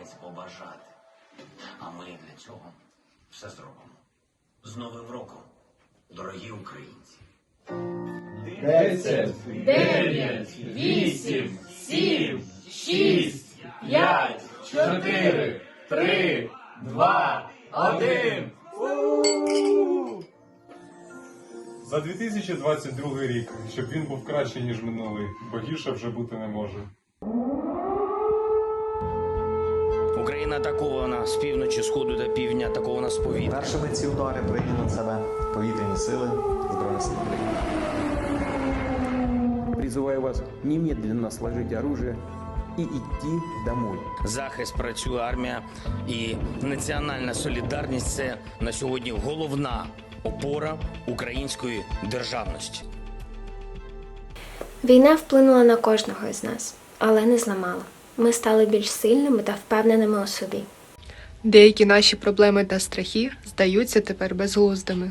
якесь побажати. А ми для цього все зробимо. З Новим роком, дорогі українці! Десять, дев'ять, вісім, сім, шість, п'ять, чотири, три, два, один. За 2022 рік, щоб він був кращий, ніж минулий, бо гірше вже бути не може. Україна атакована з півночі, сходу та півдня, атакована з повітря. Першими ці удари прийняли на себе повітряні сили Збройних сил України. Призываю вас немедленно сложить оружие и идти домой. Захист працює армія і національна солідарність це на сьогодні головна опора української державності. Війна вплинула на кожного із нас, але не зламала. Ми стали більш сильними та впевненими у собі. Деякі наші проблеми та страхи здаються тепер безглуздими.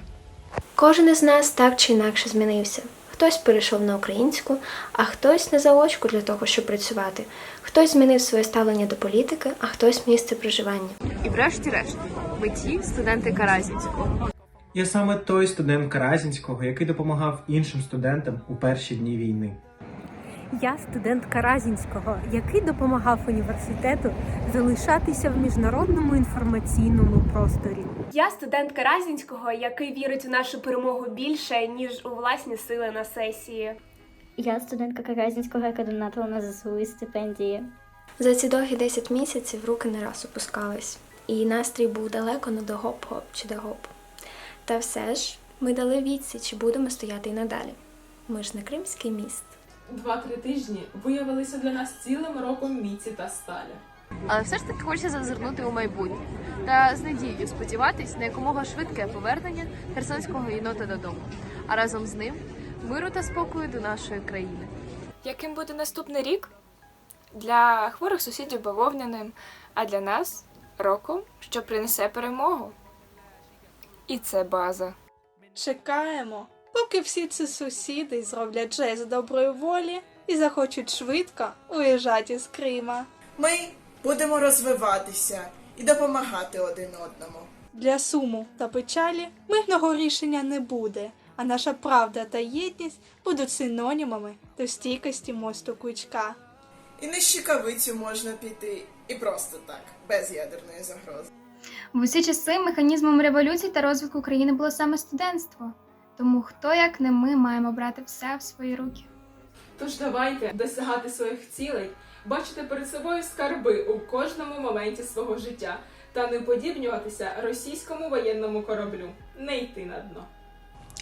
Кожен із нас так чи інакше змінився. Хтось перейшов на українську, а хтось на заочку для того, щоб працювати. Хтось змінив своє ставлення до політики, а хтось місце проживання. І врешті-решт, ми ті студенти Каразінського. Я саме той студент Каразінського, який допомагав іншим студентам у перші дні війни. Я студент Каразінського, який допомагав університету залишатися в міжнародному інформаційному просторі. Я студент Каразінського, який вірить у нашу перемогу більше, ніж у власні сили на сесії. Я студентка Каразінського, яка донатила на ЗСУ і стипендії. За ці довгі 10 місяців руки не раз опускались, і настрій був далеко не до гоп-гоп чи до гоп. Та все ж ми дали відсіч і будемо стояти й надалі. Ми ж не Кримський міст. Два-три тижні виявилися для нас цілим роком міці та сталі. Але все ж таки хочеться зазирнути у майбутнє та з надією сподіватись на якомога швидке повернення херсонського єнота додому, а разом з ним миру та спокою до нашої країни. Яким буде наступний рік? Для хворих сусідів бавовняним, а для нас роком, що принесе перемогу. І це база. Чекаємо, поки всі ці сусіди зроблять жест доброї волі і захочуть швидко уїжджати з Крима. Ми будемо розвиватися і допомагати один одному. Для суму та печалі мирного рішення не буде, а наша правда та єдність будуть синонімами до стійкості мосту Кличка. І на щекавицю можна піти, і просто так, без ядерної загрози. В усі часи механізмом революції та розвитку країни було саме студентство. Тому хто, як не ми, маємо брати все в свої руки. Тож давайте досягати своїх цілей, бачити перед собою скарби у кожному моменті свого життя та не подібнюватися російському воєнному кораблю, не йти на дно.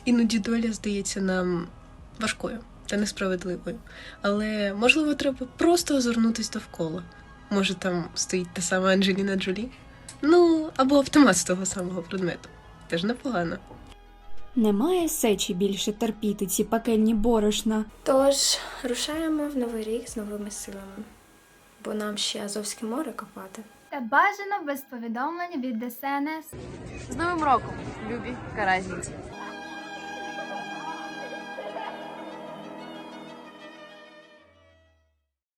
Іноді доля здається нам важкою та несправедливою. Але можливо треба просто озирнутись довкола. Може, там стоїть та сама Анджеліна Джолі? Ну, або автомат з того самого предмету. Теж непогано. Немає сечі більше терпіти ці пекельні борошна. Тож рушаємо в новий рік з новими силами, бо нам ще Азовське море копати. Та бажано без повідомлень від ДСНС. З Новим роком, любі Каразінці!